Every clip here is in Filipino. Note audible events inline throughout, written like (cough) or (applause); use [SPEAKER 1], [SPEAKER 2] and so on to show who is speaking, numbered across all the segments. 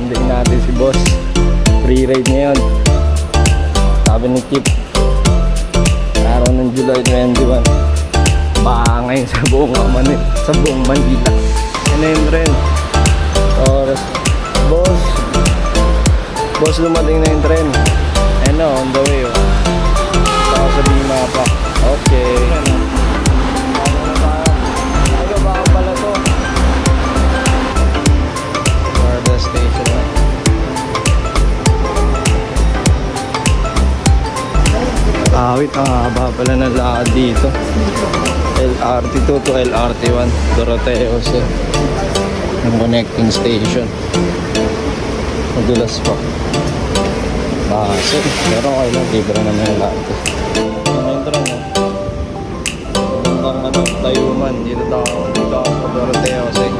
[SPEAKER 1] Sundayin natin si boss. Free ride ngayon. Sabi ni Chip. Araw ng July 21. Baka ngayon sa buong Manila. Sa buong Manila. Ano yun rin? Oras. Boss. Boss, lumating na yung tren. Ano, on the way oh. Awit, ang haba pala ng lakad dito. LRT2 to LRT1, Doroteo sir. Yung connecting station. Madulas pa. Baso. Pero okay lang, libre naman yung lahat. Yung tram mo? Hanggang ano, Tayuman. Dito tayo, dito ako sa Doroteo sir.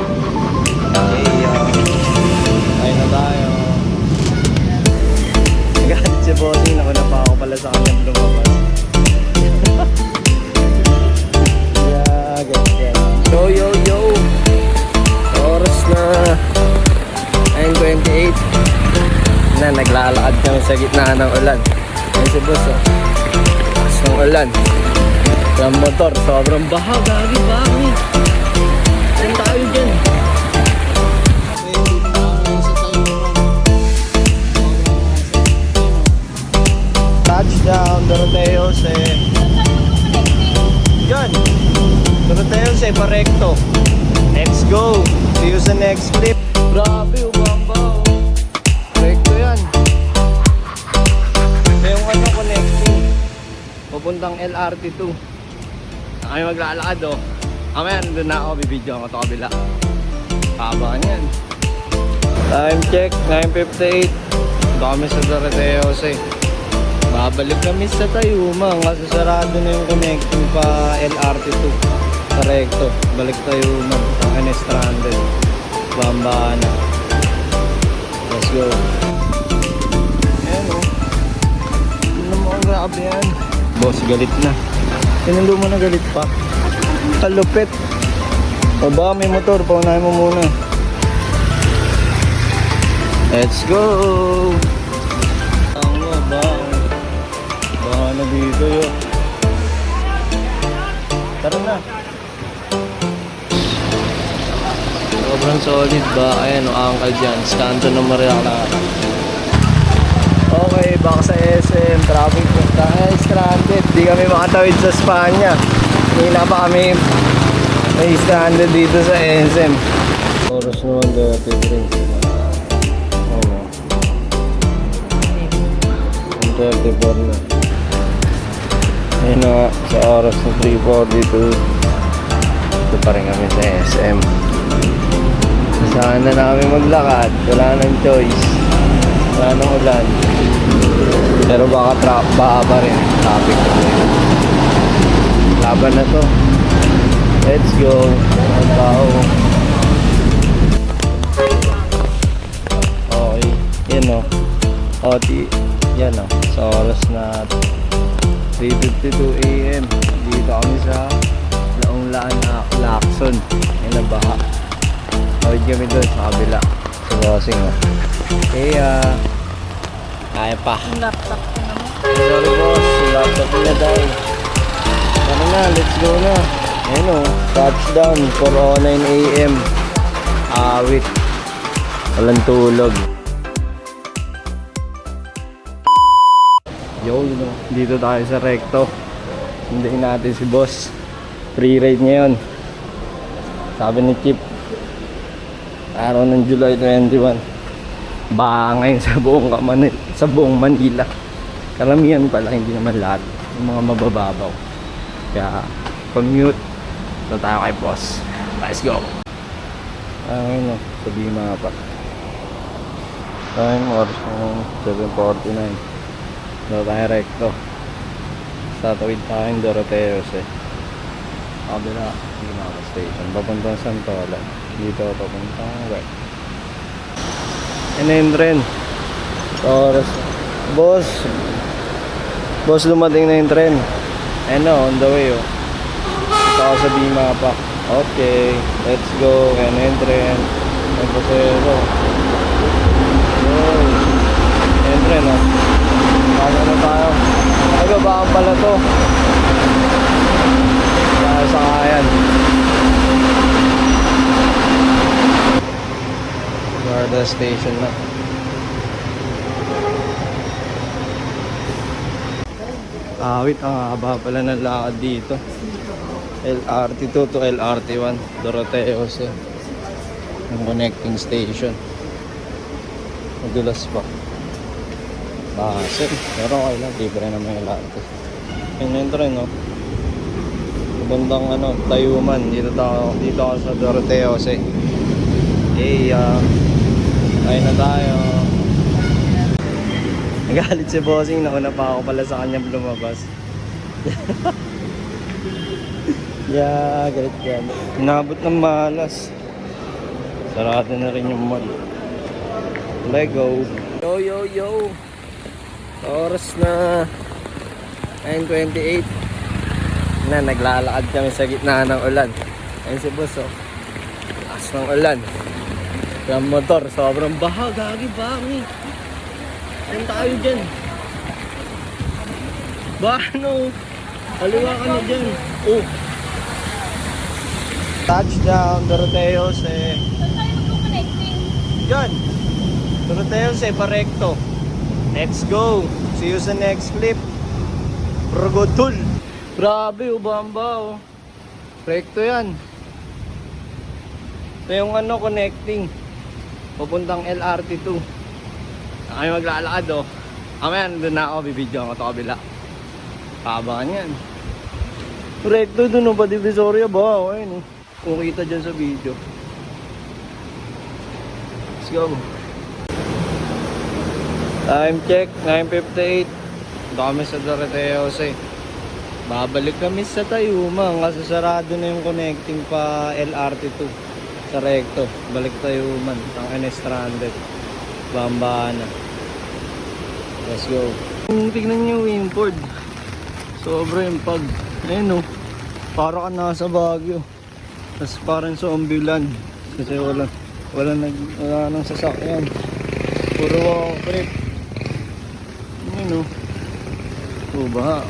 [SPEAKER 1] Okay, uh, ayun na tayo. Nagalit si Bossing, nauna pa ako pala sa kanyang lumabas. Na naglalakad kami sa gitna ng ulan. Ayun si boss, oh. Ng ulan. Yung motor, sobrang baha, gagi, bakit? Saan tayo dyan? Touchdown, Doroteo se... Yan! Doroteo se Parecto. Let's go! See you sa next clip. Grabe, umamba. Pupuntang LRT2. Kami maglalakad oh. Mamaya nandun na ako, bibidyo ako ito kabila. Haba niyan. Time check, 9.58. Ito kami sa Doroteo Jose. Babalik kami sa Tayuma kasi sarado na yung connecting pa LRT2. Sa. Balik Tayuma. Ang stranded. Bambana. Let's go. Ayan o. Ang grabe yan? Boss, galit na. Sinundo mo na galit pa. Kalupit. O ba, may motor. Paunahin mo muna. Let's go! Ang ba? Baka na dito yun. Tara na. Sobrang solid ba? Ayan o, Uncle Jan. Scanto ng Maria Clara. Baka sa SM. Traffic punta. Eh, stranded. Di kami makatawid sa Spanya. Hila pa kami may stranded dito sa SM. Oras naman dati rin. Ano? 134 na. Ayun na nga, sa oras ng 3.42. Ito pa rin kami sa SM. Saan na namin maglakad? Wala nang choice. Wala ulan. Pero baka trap, baka pa rin. Traffic. Laban na to. Let's go. Ang tao. Okay. Yan o. O, di, yan o. Sa oras na 3.52 a.m. Dito kami sa Laong Laan na Lacson. Yan na baha. Tawid kami doon sa kabila. Crossing o. Okay, ah. kaya pa.
[SPEAKER 2] Yung laptop ko naman.
[SPEAKER 1] Sorry boss, yung laptop nila dahil. Tara na, let's go na. Ayun o, touchdown, 4.09 a.m. Awit. Walang tulog. Yo, no. dito tayo sa Recto. Sundayin natin si boss. Free ride ngayon. Sabi ni Chip, araw ng July 21. Baka ngayon sa buong Manila, sa buong Manila. Karamihan pala, hindi naman lahat. Yung mga mabababaw. Kaya, commute. Ito tayo kay boss. Let's go! Ayun o, sa Bima pa. Time oras ng 7.49. Ito tayo recto. Sa tawid tayo yung Doroteos eh. Kabila, Bima pa station. Papuntang Santola dito papuntang west and then rin oras. Boss. Boss lumating na yung tren. And no on the way oh. Ito ako sa Bima pa. Okay let's go. And then tren. Ang pasero and tren oh. Pasok na tayo. Nagbabaan pala to. Sa kayan. Marda Station na. Awit, ang haba pala ng lakad dito. LRT2 to LRT1, Doroteos eh. Yung connecting station. Madulas pa. Basin. Pero okay lang, libre naman yung LRT. Yun yun rin, no? Bandang ano, Tayuman. Dito dito ako sa Doroteos eh. Hey, Kain na tayo. Nagalit si Bossing, nauna pa ako pala sa kanyang lumabas. (laughs) yeah, galit yan. Inabot ng malas. Sarado na rin yung mall. Lego. Yo, yo, yo. Oras na 9.28 na naglalakad kami sa gitna ng ulan. Ayun si boss oh. Taas ng ulan. Yung motor, sobrang baha. Gagi ba, mi? Saan tayo dyan? Ba, ano? Kaliwa ka na dyan. Oh. Touchdown, Doroteos eh. Dyan. Doroteos eh, parekto. Let's go. See you sa next clip. Rogodul. Grabe, ubamba oh. Rekto yan. Ito yung ano, connecting. Papuntang LRT2. Kami maglalakad oh. Mamaya nandun na ako, bibidyo ako ito kabila. Kabangan yan. Rekto dun oh, pa Divisoria ba? Oh, ayun oh. Kung kita dyan sa video. Let's go. Time check, 9.58. Ito kami sa Doroteos eh. Babalik kami sa Tayuma kasi sarado na yung connecting pa LRT2 sa. Balik Tayuman, ang NS Stranded. Bamba na. Let's go. Tignan niyo yung Winford. Sobra yung pag. Ayun oh. Para ka nasa Baguio. Tapos parang sa. Kasi wala wala nag wala nang sasakyan. Puro walk trip. Ayun oh. Oh, baha.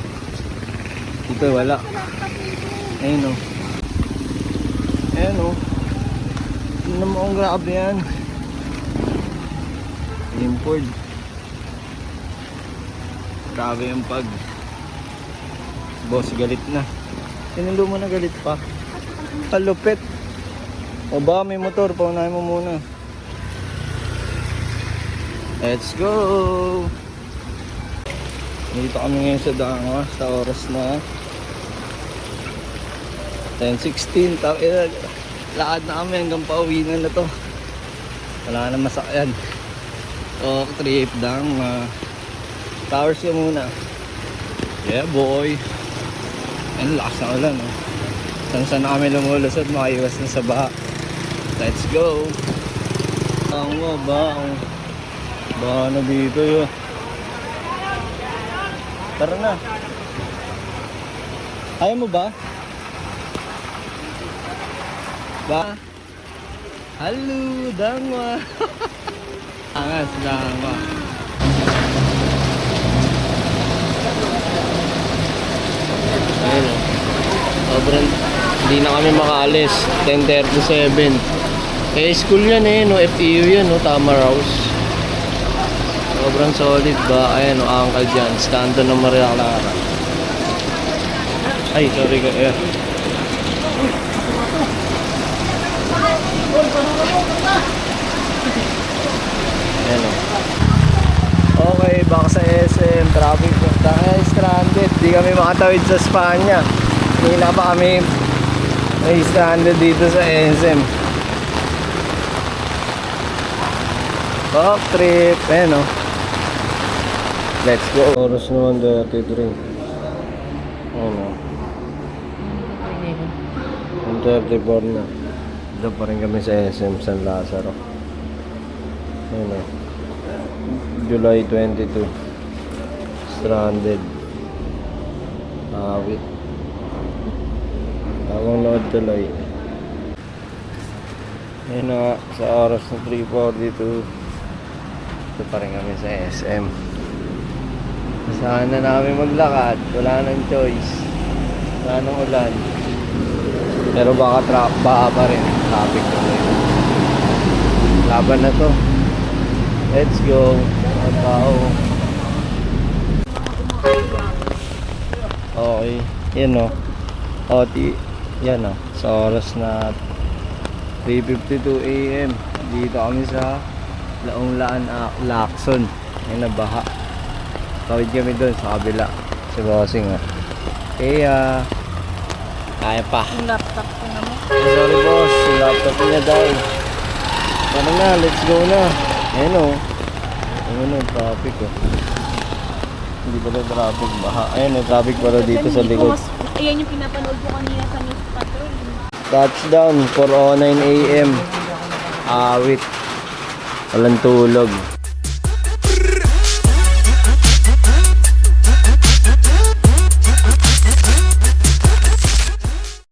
[SPEAKER 1] Dito wala. Ayun oh. Ayun oh. Tingnan mo ang grabe yan. Import. Grabe yung pag. Boss, galit na. Sinundo mo na galit pa. Kalupit. O ba, may motor. Paunahin mo muna. Let's go! Dito kami ngayon sa Danga sa oras na 10.16 Ta- eh, Lakad na kami hanggang pauwi na na to. Wala na masakyan. O trip Danga Towers ka muna. Yeah boy. Ang lakas na ulan oh. Saan saan na kami lumulusot? Makaiwas na sa baha. Let's go. Ang ba Baha na dito yun Tara na. Ayaw mo ba? Ba? Hello, dangwa. (laughs) Angas, dangwa. Ayun o. Sobrang, hindi na kami makaalis. 10.37. Eh, school yan eh, no? FEU yan, no? Tama. Sobrang solid ba? Ayan o, angkal dyan. Stando ng Maria Clara. Ay, sorry ka. Eh. Ayan o. Okay, baka sa SM, traffic po. Dahil stranded, di kami makatawid sa Spanya. Hindi na pa kami may stranded dito sa SM. Back trip, ayan o. Let's go. Oras naman 33. Ano? 134 na. Doon pa rin kami sa SM San Lazaro. Ano? July 22. Stranded. Awit. Tawang load tuloy. Ayun na sa oras na 3.42. Ito pa rin kami sa SM. Saan na namin maglakad? Wala nang choice. Wala nang ulan. Pero baka tra baka pa rin. Traffic rin. Laban na to. Let's go. Tao. Okay. Yan o. O, di, yan o. Sa oras na 3.52 a.m. Dito kami sa Laong Laan, ah, Lacson. Yan na baha. Tawid kami doon sa kabila. Si Bossing o. Kaya, kaya pa.
[SPEAKER 2] Yung laptop ko naman.
[SPEAKER 1] Sorry boss, yung laptop niya dahil. Tara na, let's go na. Ayun o. Ayun o, traffic o. Hindi pala traffic, baha. Ayun o, traffic pala dito sa likod.
[SPEAKER 2] Ayan yung pinapanood ko kanina sa News Patrol.
[SPEAKER 1] Touchdown, 4.09 a.m. Awit. Walang tulog.